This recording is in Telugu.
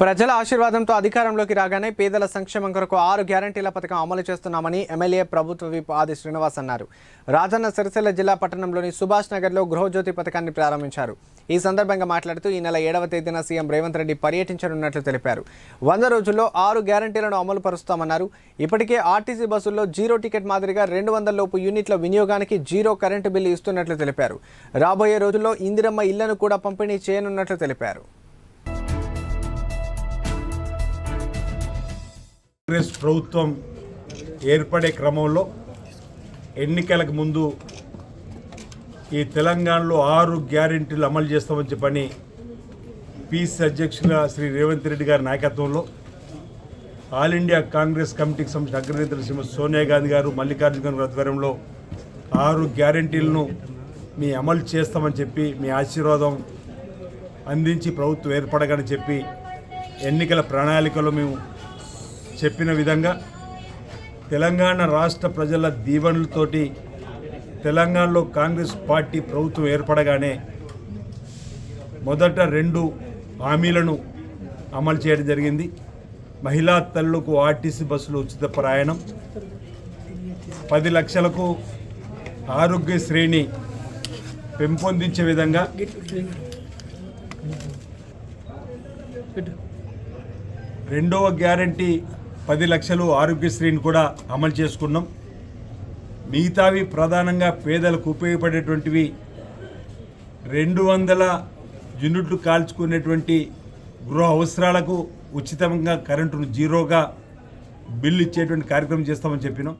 ప్రజల ఆశీర్వాదంతో అధికారంలోకి రాగానే పేదల సంక్షేమం కొరకు ఆరు గ్యారంటీల పథకం అమలు చేస్తున్నామని ఎమ్మెల్యే ప్రభుత్వ విప్ ఆది శ్రీనివాస్ అన్నారు. రాజన్న సిరిసిల్ల జిల్లా పట్టణంలోని సుభాష్ నగర్లో గృహజ్యోతి పథకాన్ని ప్రారంభించారు. ఈ సందర్భంగా మాట్లాడుతూ ఈ నెల ఏడవ తేదీన సీఎం రేవంత్ రెడ్డి పర్యటించనున్నట్లు తెలిపారు. వంద రోజుల్లో ఆరు గ్యారంటీలను అమలు పరుస్తామన్నారు. ఇప్పటికే ఆర్టీసీ బస్సుల్లో జీరో టికెట్ మాదిరిగా రెండు వందల లోపు యూనిట్ల వినియోగానికి జీరో కరెంటు బిల్లు ఇస్తున్నట్లు తెలిపారు. రాబోయే రోజుల్లో ఇందిరమ్మ ఇళ్ళను కూడా పంపిణీ చేయనున్నట్లు తెలిపారు. కాంగ్రెస్ ప్రభుత్వం ఏర్పడే క్రమంలో ఎన్నికలకు ముందు ఈ తెలంగాణలో ఆరు గ్యారెంటీలు అమలు చేస్తామని చెప్పని పీసీ అధ్యక్షులుగా శ్రీ రేవంత్ రెడ్డి గారి నాయకత్వంలో ఆల్ ఇండియా కాంగ్రెస్ కమిటీకి సంబంధించిన అగ్రనేతలు శ్రీమతి సోనియా గాంధీ గారు మల్లికార్జున గారి ఆధ్వర్యంలో ఆరు గ్యారెంటీలను మీ అమలు చేస్తామని చెప్పి మీ ఆశీర్వాదం అందించి ప్రభుత్వం ఏర్పడగానే చెప్పి ఎన్నికల ప్రణాళికలో మేము చెప్పిన విధంగా తెలంగాణ రాష్ట్ర ప్రజల దీవెనలతోటి తెలంగాణలో కాంగ్రెస్ పార్టీ ప్రభుత్వం ఏర్పడగానే మొదట రెండు హామీలను అమలు చేయడం జరిగింది. మహిళా తల్లులకు ఆర్టీసీ బస్సులు ఉచిత ప్రయాణం పది లక్షలకు ఆరోగ్య శ్రేణి పెంపొందించే విధంగా రెండవ గ్యారంటీ పది లక్షలు ఆరోగ్యశ్రీని కూడా అమలు చేసుకున్నాం. మిగతావి ప్రధానంగా పేదలకు ఉపయోగపడేటువంటివి రెండు వందల యూనిట్లు కాల్చుకునేటువంటి గృహ అవసరాలకు ఉచితంగా కరెంటును జీరోగా బిల్లు ఇచ్చేటువంటి కార్యక్రమం చేస్తామని చెప్పినాం.